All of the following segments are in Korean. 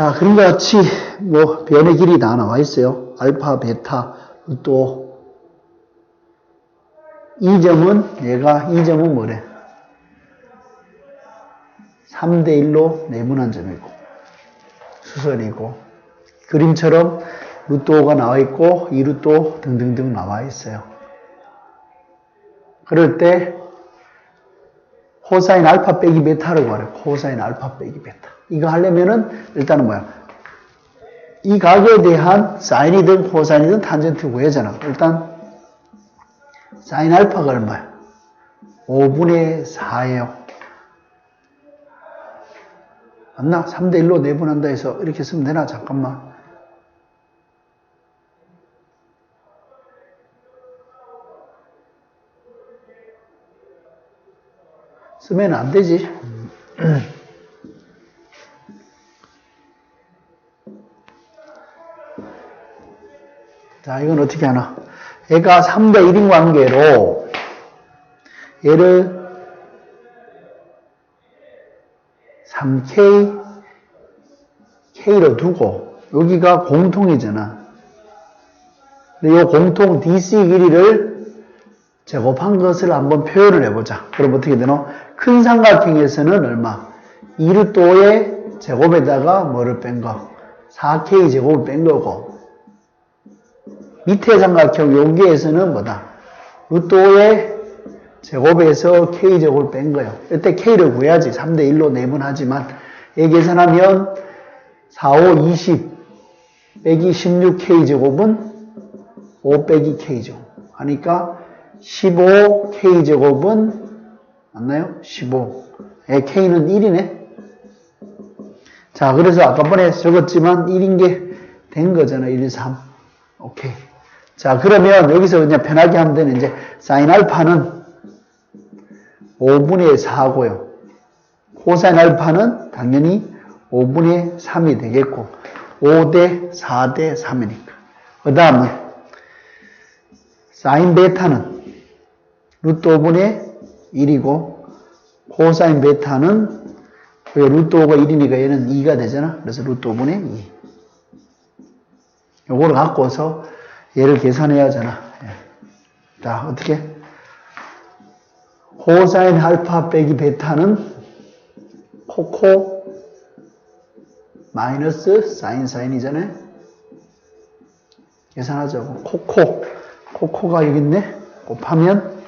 자, 그런 것 같이 뭐 변의 길이 다 나와 있어요. 알파, 베타, 또 이 점은 얘가 이 점은 뭐래? 3대 1로 내분한 점이고 수선이고 그림처럼 루트 5가 나와 있고 이 루트 5 등등등 나와 있어요. 그럴 때 코사인 알파 빼기 베타를 구하래. 코사인 알파 빼기 베타. 이거 하려면은 일단은 뭐야? 이 각에 대한 사인이든 코사인이든 탄젠트 구해잖아. 일단 사인 알파가 얼마야? 5분의 4예요. 맞나? 3대 1로 내분한다 해서 이렇게 쓰면 되나? 잠깐만. 쓰면 안 되지. 자, 이건 어떻게 하나? 얘가 3대 1인 관계로 얘를 3K, K로 두고 여기가 공통이잖아. 근데 이 공통 DC 길이를 제곱한 것을 한번 표현을 해보자. 그럼 어떻게 되노? 큰 삼각형에서는 얼마? 2루토의 제곱에다가 뭐를 뺀 거? 4K 제곱을 뺀 거고 밑에 삼각형 여기에서는 뭐다? 루토의 제곱에서 K제곱을 뺀 거예요. 이때 K를 구해야지. 3대 1로 내분하지만 얘 계산하면 4, 5, 20 빼기 16K제곱은 5 빼기 K제곱 하니까 15K제곱은 맞나요? 15. 에, K는 1이네. 자, 그래서 아까 번에 적었지만 1인 게 된 거잖아. 1, 2, 3. 오케이. 자, 그러면 여기서 그냥 편하게 하면 되는 이제 사인 알파는 5분의 4고요. 코사인 알파는 당연히 5분의 3이 되겠고 5대 4대 3이니까. 그 다음은 사인 베타는 루트 5분의 1이고 코사인 베타는 왜 루트 5가 1이니까 얘는 2가 되잖아. 그래서 루트 5분의 2. 요거를 갖고서 얘를 계산해야 하잖아. 예. 자, 어떻게? 코사인 알파 빼기 베타는 코코 마이너스 사인 사인이잖아요. 계산하자고. 코코. 코코가 여기 있네. 곱하면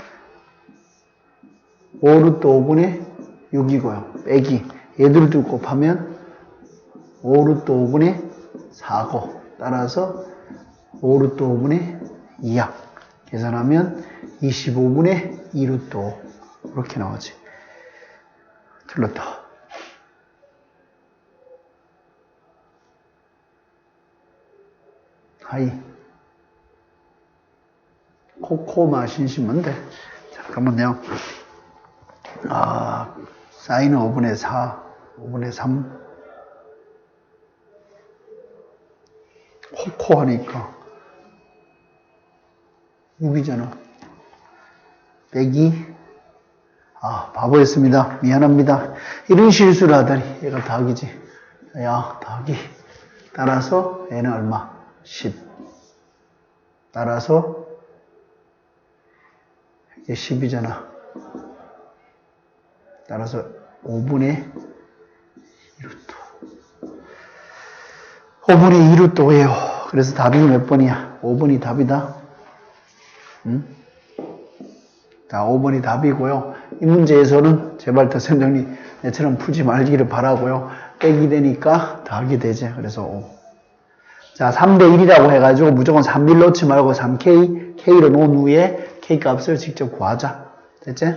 5루트 5분의 6이고요. 빼기. 얘들을 두 곱하면 5루트 5분의 4고. 따라서 5루트 5분의 2약. 계산하면 25분의 2루트 5. 이렇게 나오지. 틀렸다. 하이. 코코 마 신시면 돼. 잠깐만요. 아, 사인은 5분의 4, 5분의 3. 코코 하니까 6이잖아. 빼기. 아, 바보였습니다. 미안합니다. 이런 실수를 하다니. 얘가 더하기지. 야, 더하기. 따라서 얘는 얼마? 10. 따라서 이게 10이잖아. 따라서 5분의 1루트. 5분의 1루트예요. 그래서 답이 몇 번이야? 5번이 답이다. 응? 자, 5번이 답이고요. 이 문제에서는 제발 더 선생님 내처럼 풀지 말기를 바라고요. 빼기 되니까 더하기 되지. 그래서 5. 자, 3대 1이라고 해가지고 무조건 3일 넣지 말고 3K, K로 놓은 후에 K 값을 직접 구하자. 됐지?